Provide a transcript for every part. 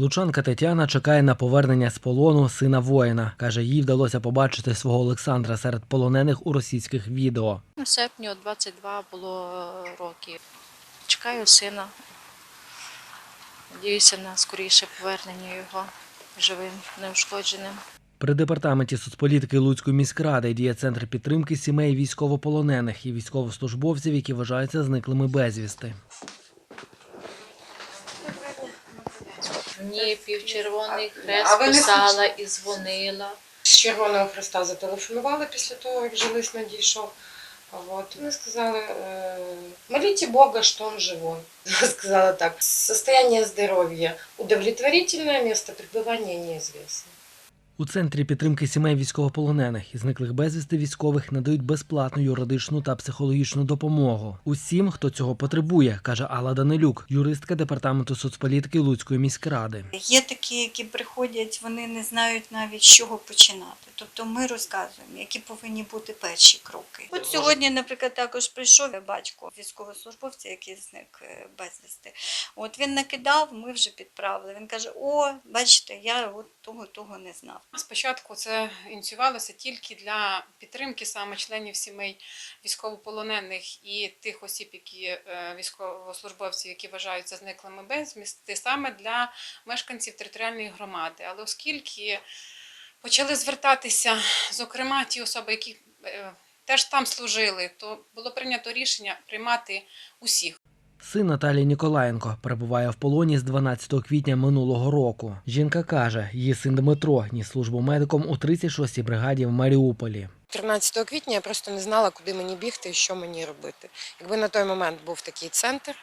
Лучанка Тетяна чекає на повернення з полону сина воїна. Каже, їй вдалося побачити свого Олександра серед полонених у російських відео. У серпні от 22 було е, років. Чекаю сина. Надіюся на скоріше повернення його живим, неушкодженим. При департаменті соцполітики Луцької міськради діє центр підтримки сімей військовополонених і військовослужбовців, які вважаються зниклими безвісти. Мені півчервоний хрест писала і дзвонила. З Червоного Хреста зателефонували після того, як вже лист надійшов. Вот. Вони сказали, е, молите Бога, что он живой. Сказала так. Состояние здоров'я удовлетворительное, место пребывания неизвестно. У центрі підтримки сімей військовополонених і зниклих безвісти військових надають безплатну юридичну та психологічну допомогу усім, хто цього потребує, каже Алла Данилюк, юристка департаменту соцполітики Луцької міськради. Є такі, які приходять, вони не знають навіть з чого починати. Тобто ми розказуємо, які повинні бути перші кроки. От сьогодні, наприклад, також прийшов батько військовослужбовця, який зник е, безвісти. От він накидав, ми вже підправили. Він каже: О, бачите, я от того того не знав. Спочатку це ініціювалося тільки для підтримки саме членів сімей військовополонених і тих осіб, які е, військовослужбовців, які вважаються зниклими безвісти, саме для мешканців територіальної громади. Але оскільки почали звертатися, зокрема, ті особи, які е, теж там служили, то було прийнято рішення приймати усіх. Син Наталії Ніколаєнко перебуває в полоні з 12 квітня минулого року. Жінка каже, її син Дмитро ніс службу медиком у 36-й бригаді в Маріуполі. 13 квітня я просто не знала, куди мені бігти і що мені робити. Якби на той момент був такий центр,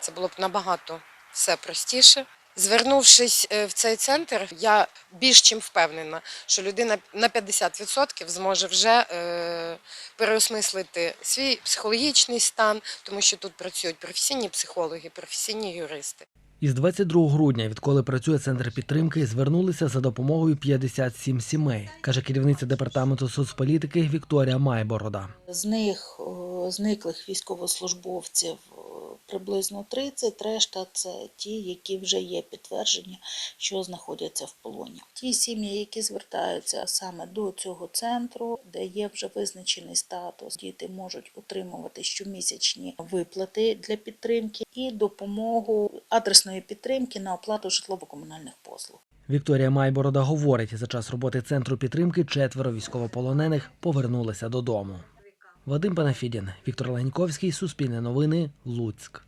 це було б набагато все простіше. Звернувшись е, в цей центр, я більш чим впевнена, що людина на 50% зможе вже е, переосмислити свій психологічний стан, тому що тут працюють професійні психологи, професійні юристи. Із 22 грудня, відколи працює центр підтримки, звернулися за допомогою 57 сімей, каже керівниця департаменту соцполітики Вікторія Майборода. З них зниклих військовослужбовців приблизно 30, решта це ті, які вже є підтвердження, що знаходяться в полоні. Ті сім'ї, які звертаються саме до цього центру, де є вже визначений статус, діти можуть отримувати щомісячні виплати для підтримки і допомогу адресної підтримки на оплату житлово-комунальних послуг. Вікторія Майборода говорить, за час роботи центру підтримки четверо військовополонених повернулися додому. Вадим Панафідін, Віктор Леньковський, Суспільне новини, Луцьк.